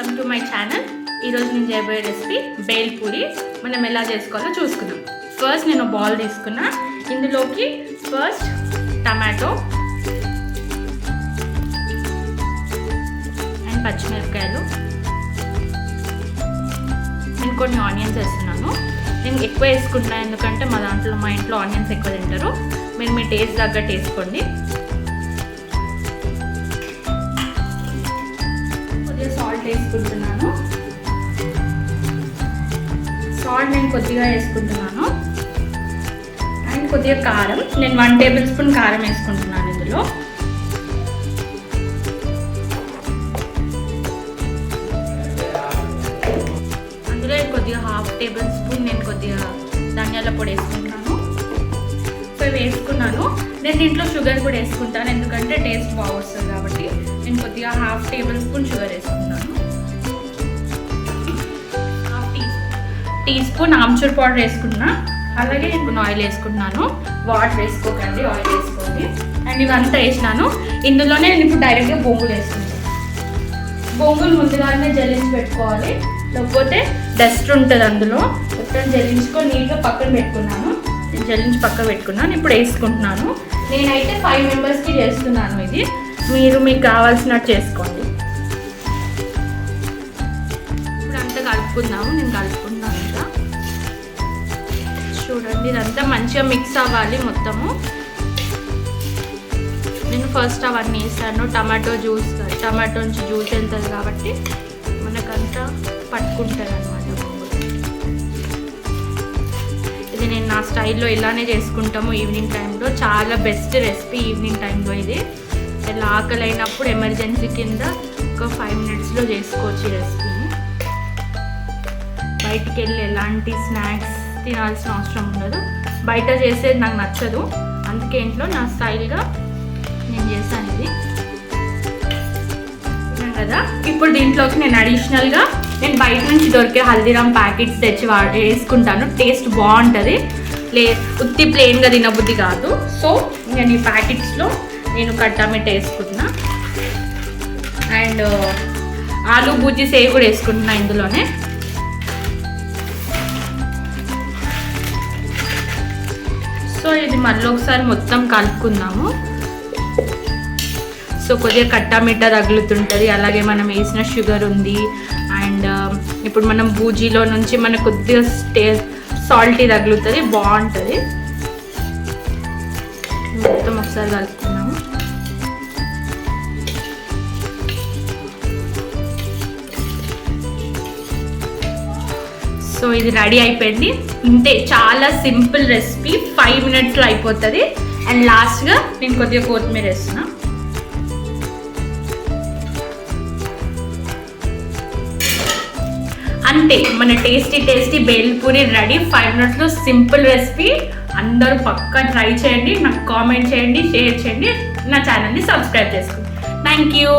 Welcome to my channel ఈరోజు నేను చేయబోయే రెసిపీ బేల్ పూరి. మనం ఎలా చేసుకోవాలో చూసుకుందాం. ఫస్ట్ నేను బాల్ తీసుకున్నా. ఇందులోకి ఫస్ట్ టమాటో అండ్ పచ్చిమిరపకాయలు. నేను కొన్ని ఆనియన్స్ వేస్తున్నాను. నేను ఎక్కువ వేసుకుంటున్నాను ఎందుకంటే మా దాంట్లో మా ఇంట్లో ఆనియన్స్ ఎక్కువ తింటారు. మీరు మీ టేస్ట్ తగ్గట్టు వేసుకోండి. వేసుకుంటున్నాను. సాల్ట్ నేను కొద్దిగా వేసుకుంటున్నాను. అండ్ కొద్దిగా కారం. నేను వన్ టేబుల్ స్పూన్ కారం వేసుకుంటున్నాను ఇందులో. అందులో కొద్దిగా హాఫ్ టేబుల్ స్పూన్ నేను కొద్దిగా ధనియాల పొడి వేసుకుంటున్నాను. సో ఇవి వేసుకున్నాను. నేను దీంట్లో షుగర్ కూడా వేసుకుంటాను. ఎందుకంటే టేస్ట్ బాగా వస్తుంది కాబట్టి. నేను కొద్దిగా హాఫ్ టేబుల్ స్పూన్ షుగర్ వేసుకున్నాను. టీ స్పూన్ ఆమ్చూర్ పౌడర్ వేసుకున్నా అలాగే నేను ఆయిల్ వేసుకుంటున్నాను. వాటర్ వేసుకోకండి ఆయిల్ వేసుకోండి. అండ్ ఇవంతా వేసినాను. ఇందులోనే నేను ఇప్పుడు డైరెక్ట్గా బొంగులు వేసుకుంటాను బొంగులు ముందుగానే జల్లించి పెట్టుకోవాలి. లేకపోతే డస్ట్ ఉంటుంది అందులో. మొత్తం జల్లించుకొని నీట్గా పక్కన పెట్టుకున్నాను. నేను జల్లించి పక్కన పెట్టుకున్నాను. ఇప్పుడు వేసుకుంటున్నాను. నేనైతే ఫైవ్ మెంబర్స్కి చేస్తున్నాను ఇది. మీరు మీకు కావాల్సినట్టు చేసుకోండి. ఇప్పుడు అంతా కలుపుకుందాము. నేను కలుపుకున్నాను చూడండి ఇదంతా మంచిగా మిక్స్ అవ్వాలి మొత్తము. నేను ఫస్ట్ అవన్నీ వేసాను. టమాటో జ్యూస్ టమాటో నుంచి జ్యూస్ వెళ్తుంది కాబట్టి మనకంతా పట్టుకుంటుంది అనమాట ఇది నేను నా స్టైల్లో ఇలానే చేసుకుంటాము ఈవినింగ్ టైంలో చాలా బెస్ట్ రెసిపీ ఈవినింగ్ టైంలో ఇది. ఇలా ఆకలి అయినప్పుడు ఎమర్జెన్సీ కింద ఒక ఫైవ్ మినిట్స్లో చేసుకోవచ్చు ఈ రెసిపీని బయటికి వెళ్ళి ఎలాంటి స్నాక్స్ తినాల్సిన అవసరం ఉండదు. బయట చేసేది నాకు నచ్చదు. అందుకే ఇంట్లో నా స్టైల్గా నేను చేశాను ఇది. కదా? ఇప్పుడు దీంట్లోకి నేను అడిషనల్గా నేను బయట నుంచి దొరికే హల్దీరామ్ ప్యాకెట్స్ తెచ్చి వా వేసుకుంటాను. టేస్ట్ బాగుంటుంది. లే ఉత్తి ప్లెయిన్గా తినబుద్ధి కాదు. సో నేను ఈ ప్యాకెట్స్లో నేను కట్టామిట్ వేసుకుంటున్నా. అండ్ ఆలు బుజ్జి సేవ్ కూడా వేసుకుంటున్నా ఇందులోనే. సో ఇది మళ్ళీ ఒకసారి మొత్తం కలుపుకుందాము. సో కొద్దిగా కట్టామిట్టా తగులుతుంటుంది. అలాగే మనం వేసిన షుగర్ ఉంది. అండ్ um, ఇప్పుడు మనం బూజీలో నుంచి మనకు కొద్దిగా స్టే సాల్టీ తగులుతుంది. బాగుంటుంది. మొత్తం ఒకసారి కలుపుకున్నాము సో ఇది రెడీ అయిపోయింది. ఇంతే చాలా సింపుల్ రెసిపీ. ఫైవ్ మినిట్స్లో అయిపోతుంది. అండ్ లాస్ట్గా నేను కొద్దిగా కొత్తిమీర వేస్తున్నా. అంతే మన tasty tasty bhelpuri ready. Five మినిట్స్లో సింపుల్ రెసిపీ. అందరూ పక్కా ట్రై చేయండి. నాకు కామెంట్ చేయండి షేర్ చేయండి. నా ఛానల్ని సబ్స్క్రైబ్ చేసుకోండి. Thank you